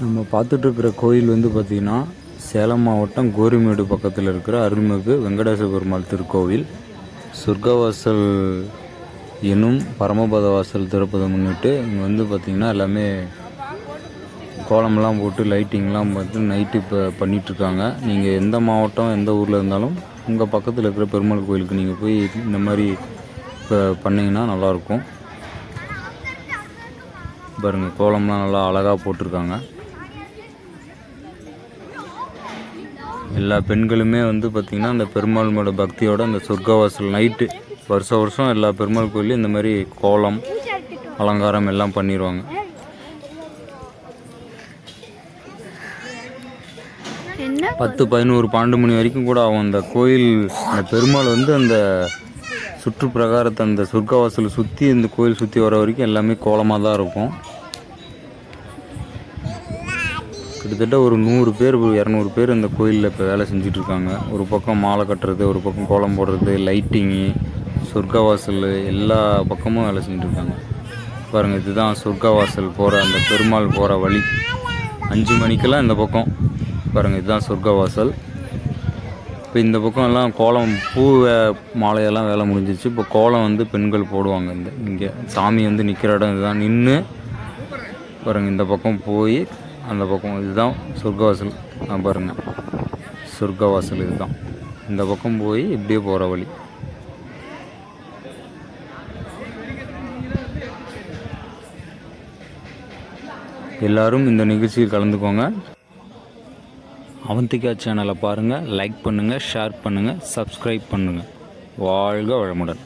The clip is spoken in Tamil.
நம்ம பார்த்துட்ருக்கிற கோயில் வந்து பார்த்திங்கன்னா சேலம் மாவட்டம் கோரிமேடு பக்கத்தில் இருக்கிற அருள்மிகு வெங்கடேச பெருமாள் திருக்கோவில். சொர்க்கவாசல் எனும் பரமபத வாசல் திறப்பதை முன்னிட்டு இங்கே வந்து பார்த்திங்கன்னா எல்லாமே கோலம்லாம் போட்டு லைட்டிங்லாம் பார்த்து நைட்டு இப்போ பண்ணிகிட்ருக்காங்க நீங்கள் எந்த மாவட்டம் எந்த ஊரில் இருந்தாலும் உங்கள் பக்கத்தில் இருக்கிற பெருமாள் கோயிலுக்கு நீங்கள் போய் இந்த மாதிரி இப்போ பண்ணிங்கன்னா நல்லாயிருக்கும். பாருங்கள் கோலம்லாம் நல்லா அழகாக போட்டிருக்காங்க. எல்லா பெண்களுமே வந்து பார்த்திங்கன்னா அந்த பெருமாள் மேட பக்தியோட அந்த சொர்க்கவாசல் நைட்டு வருஷ வருஷம் எல்லா பெருமாள் கோயிலையும் இந்த மாதிரி கோலம் அலங்காரம் எல்லாம் பண்ணிடுவாங்க பத்து பதினோரு பன்னெண்டு மணி வரைக்கும் கூட ஆகும். அந்த கோயில் அந்த பெருமாள் வந்து அந்த சுற்று பிரகாரத்தை அந்த சொர்க்கவாசலை சுற்றி இந்த கோயில் சுற்றி வர வரைக்கும் எல்லாமே கோலமாக தான் இருக்கும். கிட்டத்தட்ட ஒரு நூறு பேர் இரநூறு பேர் இந்த கோயிலில் இப்போ வேலை செஞ்சிட்ருக்காங்க. ஒரு பக்கம் மாலை கட்டுறது ஒரு பக்கம் கோலம் போடுறது லைட்டிங்கு சொர்க்கவாசல் எல்லா பக்கமும் வேலை செஞ்சுட்ருக்காங்க. பாருங்கள் இதுதான் சொர்க்கவாசல் போகிற அந்த பெருமாள் போகிற வழி. அஞ்சு மணிக்கெல்லாம் இந்த பக்கம். பாருங்கள் இதுதான் சொர்க்கவாசல். இப்போ இந்த பக்கம் எல்லாம் கோலம் பூ வே- மாலையெல்லாம் வேலை முடிஞ்சிச்சு. இப்போ கோலம் வந்து பெண்கள் போடுவாங்க இந்த இங்கே சாமி வந்து நிற்கிற இடம் இதுதான். நின்று பாருங்கள் இந்த பக்கம் போய் அந்த பக்கம் இதுதான் சொர்க்கவாசல். நான் பாருங்கள் சொர்க்கவாசல் இதுதான். இந்த பக்கம் போய் இப்படியே போகிற வழி. எல்லாரும் இந்த நிகழ்ச்சியில் கலந்துக்கோங்க. அவந்திகா சேனலை பாருங்கள் லைக் பண்ணுங்கள் ஷேர் பண்ணுங்கள் சப்ஸ்கிரைப் பண்ணுங்கள் வாழ்க வளமுடன்.